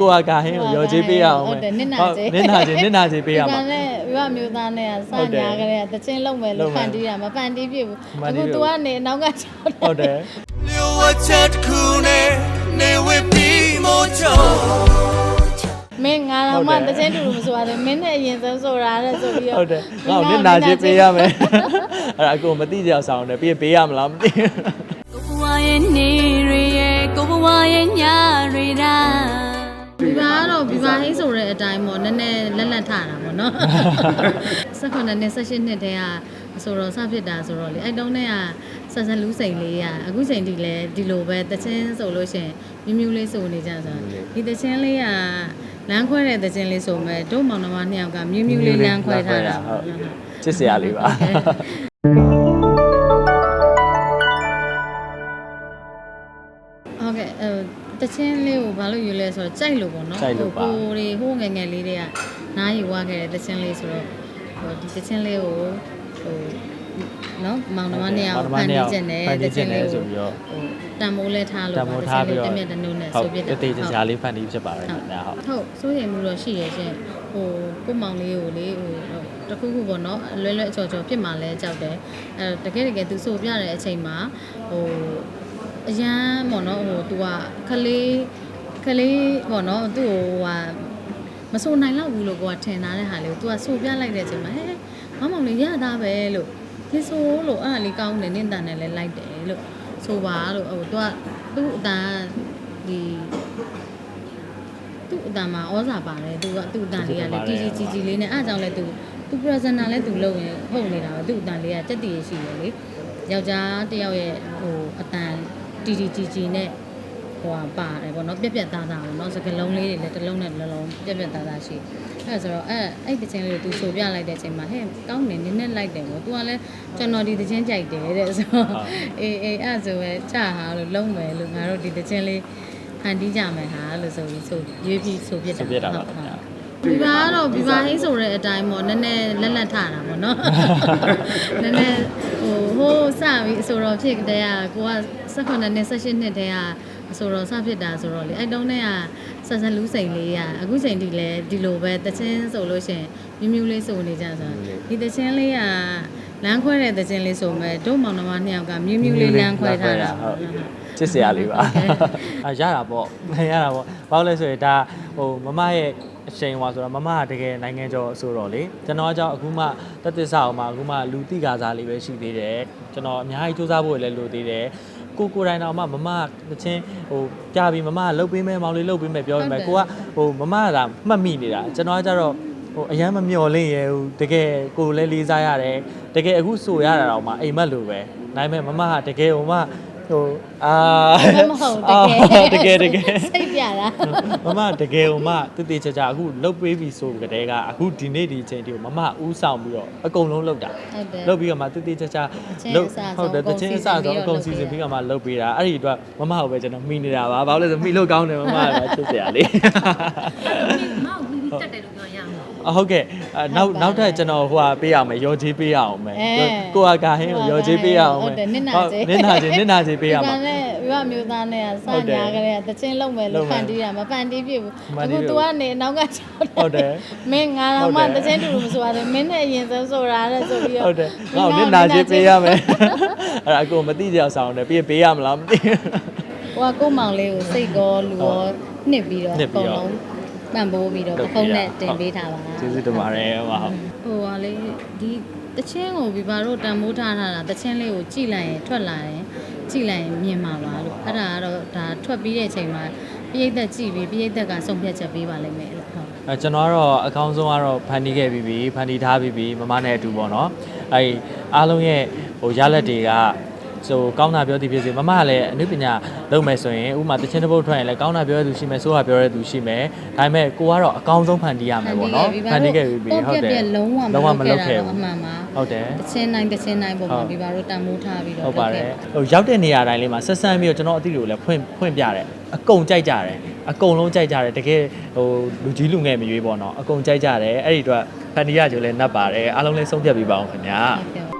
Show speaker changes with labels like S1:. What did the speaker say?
S1: ကိုကကာဟင်းကိုရောကြီးပေးရအောင်
S2: ဟုတ်တယ်နစ်နာ
S1: ဟုတ်
S2: ကြီး
S1: နစ်နာကြီးနစ်နာကြီးပေးရ
S2: ဒီ
S1: မှာ
S2: ကနဲ့ဝမျိုးသားနဲ့စ
S1: ဟုတ်တယ်
S2: ညာကလေးကတချင်းလုံးမယ်
S1: လုံး
S2: လို့
S1: မယ်
S2: ဖန်တီးတာမဖန်တီးပြဘူး
S1: မဖန်တီး
S2: အခု
S1: ပြဘူး
S2: तू ကနေအနောက်ကချောင်း
S1: ဟုတ်တယ်
S3: လျှို့ဝှက်ချက်တစ်ခုနဲ့နေဝစ်ပြီးမို့ချုံ
S2: မင်းငါတော့မှတချင်းတူတူမဆိုရတယ်မင်းနဲ့အရင်ဆုံးဆိုတာတဲ့ဆိုပြီးတော့
S1: ဟုတ်တယ်ငါ့ကိုနစ်နာကြီးပေးရမယ်အဲ့ဒါအကိုမသိကြအောင်ဆောင်တယ်ပြီးရင်ပေးရမလားမသိဘူး
S4: ကိုဘဝရဲ့နေရရဲ့ကိုဘဝရဲ့ညရတာ
S2: ဒီပါကတော့ဒီပါဟိဆိုတဲ့အတိုင်းပေါ့နည်းနည်းလက်လက်ထတာပေါ့နော်၁၉နဲ့၁၈နှစ်တည်းကဆိုတော့စဖြစ်တာဆိုတော့လေအဲ့တုန်းတည်းကဆက်ဆက်လူးစိန်လေးကအခုချိန်ထိလည်းဒီလိုပဲတချင်းဆိုလို့ရှရင်မြူးမြူးလေးဆိုနေကြဆိုတော့ဒီတချင်းလေးကလမ်းခွဲတဲ့တချင်းလေးဆိုမဲ့တို့မောင်နှမနှစ်ယောက်ကမြူးမြူးလေးလမ်းခွဲထားတာ
S1: ဟုတ်ချစ်စရာလေးပါ
S2: ချင်းလေးကိုဘာလို့ယူလဲဆိုတော့ကြိုက်လို့ပေါ့နော်
S1: ကြိုက်လို့ပါ
S2: ဟိုတွေဟိုငယ်ငယ်လေးတွေကနားယူဝခဲ့တဲ့တချင်းလေးဆိုတော့ဟိုဒီတချင်းလေးကိုဟိုနော်မောင်နှမနှစ်ယောက်ဖန်တီးခြင်းနဲ့
S1: ဖန်
S2: တ
S1: တီး
S2: ချ
S1: ခြင်း
S2: င်း
S1: နဲ့
S2: လေး
S1: ဆို
S2: ကို
S1: ပြီးတော့
S2: ဟိုတန်မိုးလဲထားလို့
S1: တမိုးထားပြီးတော့
S2: တမျက်တစ်နှုတ်နဲ့
S1: ဟု
S2: ဆို
S1: တ်
S2: ပြတာ
S1: တတိတခြားလေးဖန်တီးဖြစ်ပါတယ်ခင်ဗျာဟုတ်
S2: ဟုတ်စိုးရိမ်မှုတော့ရှိရဲ့ရှင်ဟိုကိုမောင်လေးကိုလေဟိုတခုခုပေါ့နော်လွယ်လွယ်အချော်ချော်ဖြစ်မှလဲကြောက်တယ်အဲတကယ်တကယ်သူဆိုပြတဲ့အချိန်မှာဟို အရန်ပေါ့နော်ဟိုသူကခလေးခလေးပေါ့နော်သူ့ဟိုဟာမဆိုနိုင်တော့ဘူးလို့ကိုကထင်ထားတဲ့ဟာလေးကိုသူကဆိုပြလိုက်တဲ့အချိန်မှာဟဲ့မမောင်လေးရတာပဲလို့ဒီဆိုလို့အဲ့ဒါလေးကောင်းတယ်နင့်တန်တယ်လဲလိုက်တယ်လို့ဆိုပါလို့ဟိုသူကသူ့အတန်ဒီသူ့အတန်မှာဩဇာပါတယ်သူကသူ့အတန်လေးကလည်းတီတီကြီးကြီးလေးနဲ့အဲ့အကြောင်းလဲသူသူ presenter လဲသူလုပ်ရင်ဟုတ်နေတာပဲသူ့အတန်လေးကတက်တည်ရှိတယ်လေယောက်ျားတယောက်ရဲ့ဟိုအတန် တီတီကြီးကြီးနဲ့ဟိုဟာပါတယ်ပေါ့နော်ပြက်ပြက်သားသားပေါ့နော်စကလုံးလေးတွေလည်းတစ်လုံးနဲ့တစ်လုံးပြက်ပြက်သားသားရှိအဲ့ဒါဆိုတော့အဲ့အဲ့တချင်းလေးကိုသူဆိုပြလိုက်တဲ့အချိန်မှာဟဲ့ကောင်းနေနည်းနည်းလိုက်တယ်ပေါ့သူကလည်းကျွန်တော်ဒီတချင်းကြိုက်တယ်တဲ့ဆိုတော့အေးအေးအဲ့ဒါဆိုပဲကြာဟာလို့လုံးမယ်လို့ငါတို့ဒီတချင်းလေးဖန်တီးကြမယ်ဟာလို့ဆိုပြီးဆိုရွေးပြီးဆိုပြတာ
S1: ဆိုပြတာပါခင်ဗျာ
S2: ဘီဘာကတော့ဘီဘာဟိဆိုတဲ့အတိုင်းပေါ့နည်းနည်းလက်လက်ထတာပေါ့နော်နည်းနည်း ဟိုဟိုစပြီးအဆိုတော်ဖြစ်တဲ့ကကိုက18နှစ်18နှစ်တည်းကအဆိုတော်စဖြစ်တာဆိုတော့လေအဲ့တုန်းတည်းကဆက်ဆက်လူးစိန်လေးကအခုချိန်ထိလည်းဒီလိုပဲတချင်းဆိုလို့ရှရင်မြူးမြူးလေးဆိုနေကြဆိုတော့ဒီတချင်းလေးကလမ်းခွဲတဲ့တချင်းလေးဆိုမဲ့တို့မောင်နှမနှစ်ယောက်ကမြူးမြူးလေးလမ်းခွဲထားတာ
S1: ဟုတ် ချစ်စရာလေးပါအာရတာပေါ့ရတာပေါ့ဘာလို့လဲဆိုရင်ဒါဟိုမမရဲ့အချိန်ဟွာဆိုတော့မမကတကယ်နိုင်ငံကျော်ဆိုတော့လေကျွန်တော်ကကြောင့်အခုမှတက်သစ္စာအောင်မှအခုမှလူတိကာစားလေးပဲရှိသေးတယ်ကျွန်တော်အများကြီးစူးစမ်းဖို့လည်းလိုသေးတယ်ကိုကိုယ်တိုင်တော့မှမမတချင်းဟိုပြပြီးမမကလှုပ်ပေးမယ်မောင်လေးလှုပ်ပေးမယ်ပြောပေးမယ်ကိုကဟိုမမကမှတ်မိနေတာကျွန်တော်ကကြတော့ဟိုအရန်မမျော်လင့်ရဘူးတကယ်ကိုယ်လည်းလေးစားရတယ်တကယ်အခုဆိုရတာတော့မှအိမ်မက်လိုပဲဒါပေမဲ့မမကတကယ်ဟိုမှ ဟိုအာ
S2: မဟုတ်
S1: အာ
S2: တကယ်
S1: တကယ်တကယ်
S2: စိတ်ပြတာ
S1: မမတကယ်ဟိုမှတည်တည်ချာချာအခုလှုပ်ပေးပြီဆိုကြတဲ့ကအခုဒီနေ့ဒီအချိန်ဒီကိုမမဦးဆောင်ပြီးတော့အကုန်လုံးလှုပ်တာ
S2: ဟုတ်တယ်
S1: လှုပ်ပြီးတော့မှတည်တည်ချာချာ
S2: တချင်း
S1: လှုပ်
S2: အစဆုံး
S1: ဟုတ်တယ်တချင်းအစဆုံးအ
S2: အကု
S1: ကုန်
S2: န်စီ
S1: စီ
S2: စဉ်
S1: စဉ်
S2: ပြီး
S1: ပြီး
S2: တော့
S1: တော့မှလှုပ်ပေးတာအဲ့ဒီအတွက်မမကိုပဲကျွန်တော်မိနေတာပါဘာလို့လဲဆိုမိလို့ကောင်းတယ်မမကချစ်စရာလေး
S4: မောက်ပြီးတက်တယ်လို့ပြောရမှာ
S1: အဟုတ်ကဲ့အဲ့နောက်နောက်ထပ်ကျွန်တော်ဟိုဟာပေးရမယ်ရောကြီးပေးရအောင်မယ်
S2: အဲ
S1: ကိုကကာဟင်းကိုရောကြီးပေးရအောင်
S2: ဟုတ်
S1: မယ်
S2: တယ်နစ်နာကြီး
S1: နစ်နာကြီးနစ်နာကြီးပေးရမှာ
S2: ဒီကနဲ့ဝိဝမျိုးသားနဲ့ကစ
S1: ဟုတ်တယ်
S2: ညာကလေးကတချင်းလုံးမယ်လို့
S1: လုံးမယ်
S2: ဖန်တီးတာမဖန်တီးပြဘူး
S1: ဖန်တီး
S2: အခု
S1: ပြဘူး
S2: तू ကနေအနောက်ကချောင်း
S1: ဟုတ်တယ်
S2: မင်းငါတော့မှ
S1: ဟုတ်တယ်
S2: တချင်းတူတူမဆိုရတယ်မင်းနဲ့အရင်ဆုံးဆိုတာတဲ့ဆိုပြီးတော့
S1: ဟုတ်တယ်ငါ့ကိုနစ်နာကြီးပေးရမယ်အဲ့ဒါအကိုမသိကြအောင်ဆောင်တယ်ပြီးရင်ပေးရမလားမသိဘူး
S2: ဟိုကကို့မောင်လေးကိုစိတ်ကောလူရောနှစ်ပြီးတော့
S1: နှစ်
S2: အ
S1: ပြီး
S2: ကုန်
S1: တော့
S2: လုံး ပံ့ပိုးပြီးတော့
S1: လုပ်
S2: ပ
S1: ပေး
S2: ခုံး
S1: တာ
S2: နဲ့တင်ပေးထားပါ
S1: ကျေးဇူးတင်ပါတယ်ဟိုဟာဟုတ်
S2: ဟိုကလေဒီတချင်းကိုビバတို့တန်မိုးထားထားတာတချင်းလေးကိုကြည့်လိုက်ရင်ထွက်လာရင်ကြည့်လိုက်ရင်မြင်မှာပါလို့အဲ့ဒါကတော့ဒါထွက်ပြီးတဲ့အချိန်မှာပြိဿက်ကြည့်ပြီးပြိဿက်ကဆုံးဖြတ်ချက်ပေးပါလိမ့်မယ်လို့ဟုတ်
S1: အဲကျွန်တော်ကတော့အကောင်းဆုံးကတော့ဖန်တီးခဲ့ပြီးပြီဖန်တီးထားပြီးပြီမမနဲ့အတူပေါ့နော်အဲအားလုံးရဲ့ဟိုရလက်တွေက ဆိုကောင်းတာပြောသည်ဖြစ်စေမမကလည်းအနုပညာလုပ်မယ်ဆိုရင်ဥပမာတချင်းတစ်ပုတ်ထွက်ရင်လည်းကောင်းတာပြောရတဲ့သူရှိမယ်ဆိုးတာပြောရတဲ့သူရှိမယ်ဒါပေမဲ့ကိုကတော့အကောင်းဆုံးဖန်တီးရမယ်ပေါ့နော်ဖန်တီးခဲ့ပြီးပြီဟုတ်တယ်
S2: လုံးဝ
S1: လုံးဝမလုပ်ခဲ့
S2: တာ
S1: ဘူး
S2: အမှန်ပါ
S1: ဟုတ်တယ်
S2: တချင်းတိုင်းတချင်းတိုင်းပုံ
S1: ဟု
S2: မှာ
S1: တ်
S2: ビバတို့တန်မိုးထားပြီးတော့
S1: ဟုတ်ပါတယ်
S2: လုပ်ခဲ့
S1: ဟိုရောက်တဲ့နေရာတိုင်းလေးမှာဆက်ဆန်းပြီးတော့ကျွန်တော်အတိတွေကိုလည်းဖွင့်ဖွင့်ပြတယ်အကုန်ကြိုက်ကြတယ်အကုန်လုံးကြိုက်ကြတယ်တကယ်ဟိုလူကြီးလူငယ်မရွေးပေါ့နော်အကုန်ကြိုက်ကြတယ်အဲ့ဒီအတွက်ဖန်တီးရကြလည်းနှပ်ပါတယ်အားလုံးလည်းဆုံးဖြတ်ပြီးပါအောင်ခင်ဗျာ
S2: ဟုတ်ကဲ့